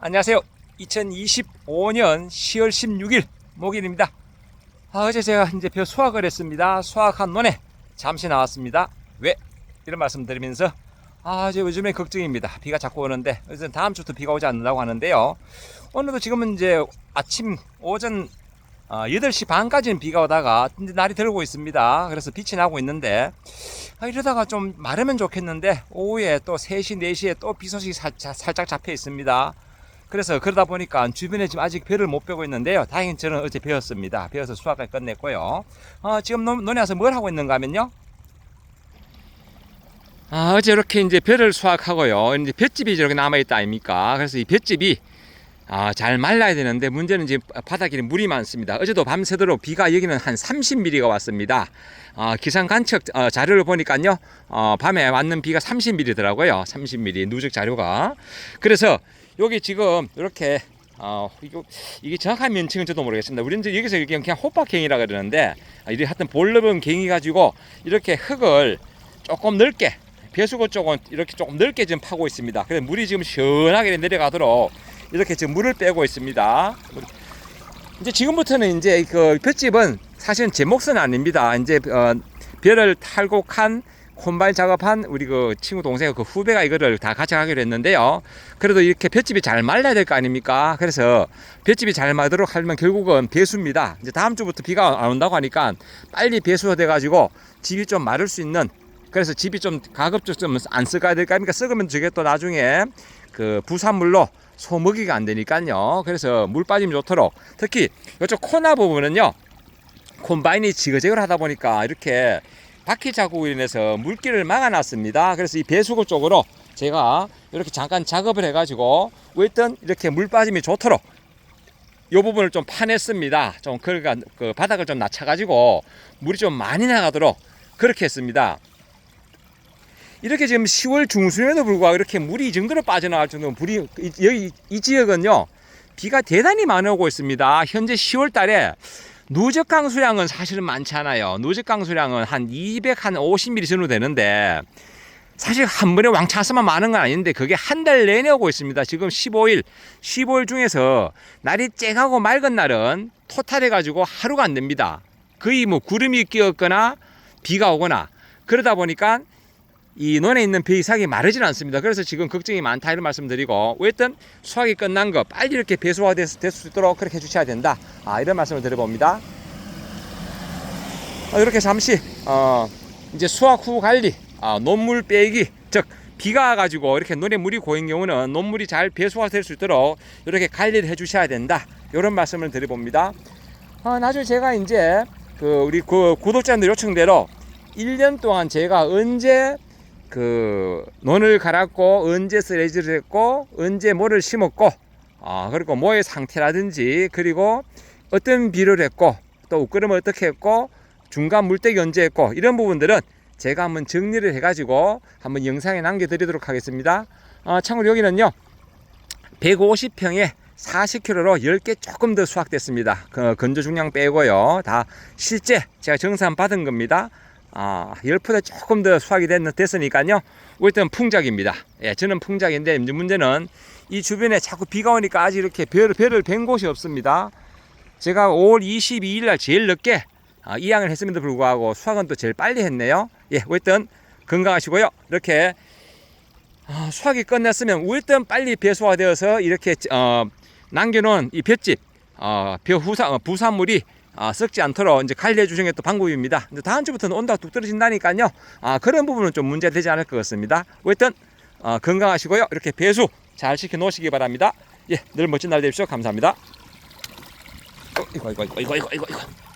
안녕하세요. 2025년 10월 16일 목요일입니다. 아, 어제 제가 이제 벼 수확을 했습니다. 수확한 논에 잠시 나왔습니다. 왜? 이런 말씀 드리면서 아, 저 요즘에 걱정입니다. 비가 자꾸 오는데 이제 다음 주부터 비가 오지 않는다고 하는데요. 오늘도 지금은 이제 아침 오전 어, 8시 반까지는 비가 오다가 이제 날이 들고 있습니다. 그래서 빛이 나고 있는데 아, 이러다가 좀 마르면 좋겠는데 오후에 또 3시, 4시에 또 비 소식이 살짝, 살짝 잡혀 있습니다. 그래서 그러다 보니까 주변에 지금 아직 벼를 못 빼고 있는데요. 다행히 저는 어제 배웠습니다. 배워서 수확을 끝냈고요. 어, 지금 논, 논에 와서 뭘 하고 있는가 하면요. 아, 어제 이렇게 이제 벼를 수확하고요. 이제 볏집이 이렇게 남아있다 아닙니까? 그래서 이 볏집이 아, 잘 말라야 되는데 문제는 지금 바닥에 물이 많습니다. 어제도 밤새도록 비가 여기는 한 30mm가 왔습니다. 어, 기상 관측 어, 자료를 보니까요. 어, 밤에 왔는 비가 30mm더라고요. 30mm 누적 자료가. 그래서 여기 지금 이렇게 어, 이거, 이게 정확한 명칭은 저도 모르겠습니다. 우리는 여기서 그냥, 그냥 호박갱이라 그러는데, 아, 이게 하여튼 볼러본 갱이 가지고 이렇게 흙을 조금 넓게, 배수구 쪽은 이렇게 조금 넓게 지금 파고 있습니다. 그래서 물이 지금 시원하게 내려가도록 이렇게 지금 물을 빼고 있습니다. 이제 지금부터는 이제 그 볏집은 사실은 제 몫은 아닙니다. 이제 어, 벼를 탈곡한 콤바인 작업한 우리 그 친구 동생 그 후배가 이거를 다 가져가기로 했는데요. 그래도 이렇게 볏집이 잘 말라야 될 거 아닙니까? 그래서 볏집이 잘 말도록 하려면 결국은 배수입니다. 이제 다음 주부터 비가 안 온다고 하니까 빨리 배수가 돼가지고 집이 좀 마를 수 있는 그래서 집이 좀 가급적 좀 안 썩어야 될까 합니까? 썩으면 저게 또 나중에 그 부산물로 소먹이가 안 되니까요. 그래서 물 빠짐이 좋도록 특히 이쪽 코나 부분은요. 콤바인이 지그재그를 하다 보니까 이렇게 바퀴 자국으로 인해서 물기를 막아놨습니다. 그래서 이 배수구 쪽으로 제가 이렇게 잠깐 작업을 해가지고 어떤 이렇게 물 빠짐이 좋도록 이 부분을 좀 파냈습니다. 좀 그러니까 그 바닥을 좀 낮춰가지고 물이 좀 많이 나가도록 그렇게 했습니다. 이렇게 지금 10월 중순에도 불구하고 이렇게 물이 이 정도로 빠져나갈 정도로 물이 이- 여기 이 지역은요 비가 대단히 많이 오고 있습니다. 현재 10월 달에 누적 강 수량은 사실은 많지 않아요. 누적 강 수량은 한 250mm 정도 되는데 사실 한 번에 왕창서만 많은 건 아닌데 그게 한 달 내내 오고 있습니다. 지금 15일, 15일 중에서 날이 쨍하고 맑은 날은 토탈해 가지고 하루가 안 됩니다. 거의 뭐 구름이 끼었거나 비가 오거나 그러다 보니까 이 논에 있는 벼이삭이 마르질 않습니다. 그래서 지금 걱정이 많다 이런 말씀드리고 어쨌든 수확이 끝난 거 빨리 이렇게 배수가 될수 있도록 그렇게 해주셔야 된다. 아, 이런 말씀을 드려봅니다. 어, 이렇게 잠시 어, 이제 수확 후 관리, 아, 논물 빼기, 즉 비가 와가지고 이렇게 논에 물이 고인 경우는 논물이 잘 배수가 될수 있도록 이렇게 관리를 해주셔야 된다. 이런 말씀을 드려봅니다. 아, 나중에 제가 이제 그 우리 그 구독자님들 요청대로 1년 동안 제가 언제 그 논을 갈았고 언제 쓰레기를 했고 언제 뭐를 심었고 아 그리고 뭐의 상태라든지 그리고 어떤 비료를 했고 또 웃그름을 어떻게 했고 중간 물때기 언제 했고 이런 부분들은 제가 한번 정리를 해가지고 한번 영상에 남겨드리도록 하겠습니다. 아, 참고로 여기는요 150평에 40kg로 10개 조금 더 수확됐습니다. 그 건조 중량 빼고요. 다 실제 제가 정산 받은 겁니다. 아, 10보다 조금 더 수확이 됐, 됐으니까요. 일단 풍작입니다. 예, 저는 풍작인데 문제는 이 주변에 자꾸 비가 오니까 아직 이렇게 벼를, 벼를 벤 곳이 없습니다. 제가 5월 22일 날 제일 늦게 아, 이양을 했음에도 불구하고 수확은 또 제일 빨리 했네요. 예, 어쨌든 건강하시고요. 이렇게 아, 수확이 끝났으면 일단 빨리 배수가 되어서 이렇게 어, 남겨놓은 이 볏집 어, 벼 후사, 어, 부산물이 아, 썩지 않도록 이제 관리해 주시는 게 또 방법입니다. 이제 다음 주부터는 온도가 뚝 떨어진다니까요. 아, 그런 부분은 좀 문제 되지 않을 것 같습니다. 어쨌든 어, 건강하시고요. 이렇게 배수 잘 시켜 놓으시기 바랍니다. 예, 늘 멋진 날 되십시오. 감사합니다. 어, 이거 이거 이거 이거 이거 이거.